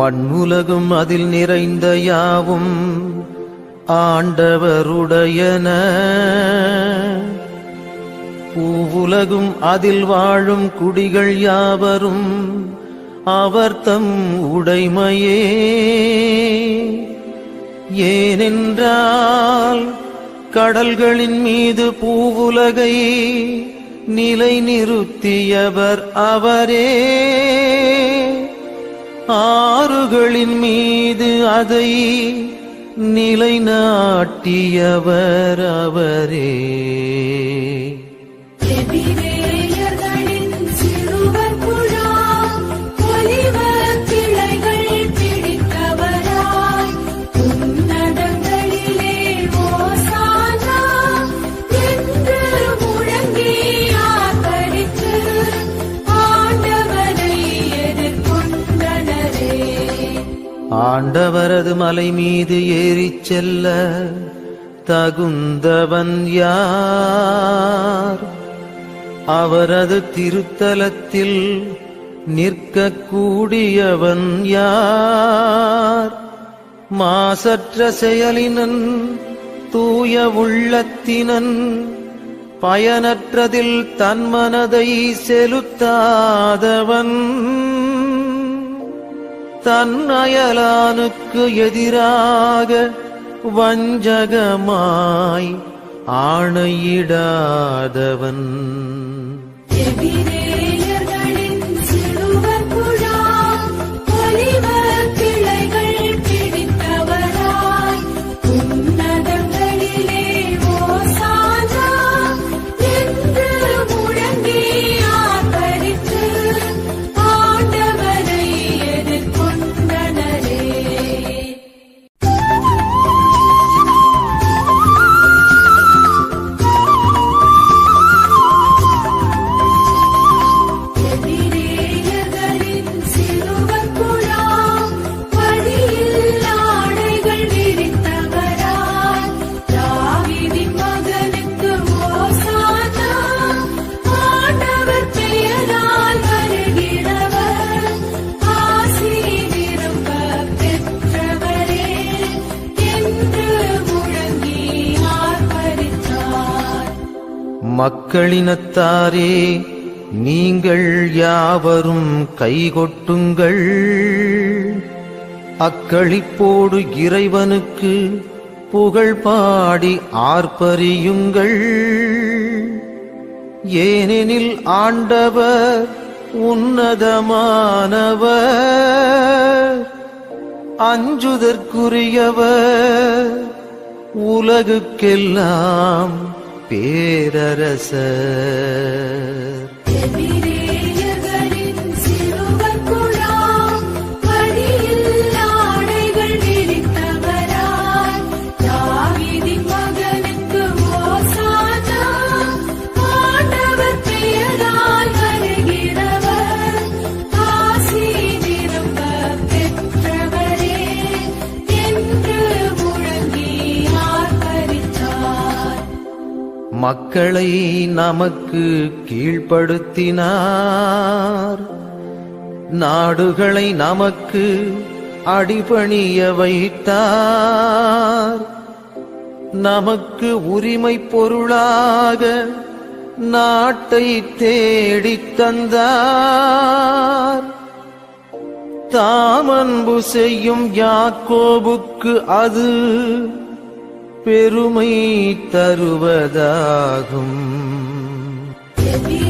மண்ணுலகும் அதில் நிறைந்த யாவும் ஆண்டவருடையன. பூவுலகும் அதில் வாழும் குடிகள் யாவரும் அவர் உடைமையே. ஏனென்றால் கடல்களின் மீது பூவுலகை நிலை நிறுத்தியவர் அவரே. ஆறுகளின் மீது அதை நிலைநாட்டியவர் அவரே. ஆண்டவரது மலை மீது ஏறி செல்ல தகுந்தவன் யார்? அவரது திருத்தலத்தில் நிற்கக்கூடியவன் யார்? மாசற்ற செயலினன் தூய உள்ளத்தினன் பயனற்றதில் தன் மனதை செலுத்தாதவன் தன் அயலானுக்கு எதிராக வஞ்சகமாய் ஆணையிடாதவன். எதிரே மக்களினத்தாரே நீங்கள் யாவரும் கைகொட்டுங்கள். அக்களிப்போடு இறைவனுக்கு புகழ் பாடி ஆர்ப்பரியுங்கள். ஏனெனில் ஆண்டவர் உன்னதமானவர். அஞ்சுதற்குரியவர் உலகுக்கெல்லாம் பேரரசர். மக்களை நமக்கு கீழ்ப்படுத்தினார். நாடுகளை நமக்கு அடிபணிய வைத்தார். நமக்கு உரிமை பொருளாக நாட்டை தேடித் தந்தார். தாமன்பு செய்யும் யாக்கோபுக்கு அது பெருமை தருவதாகும். எபிரே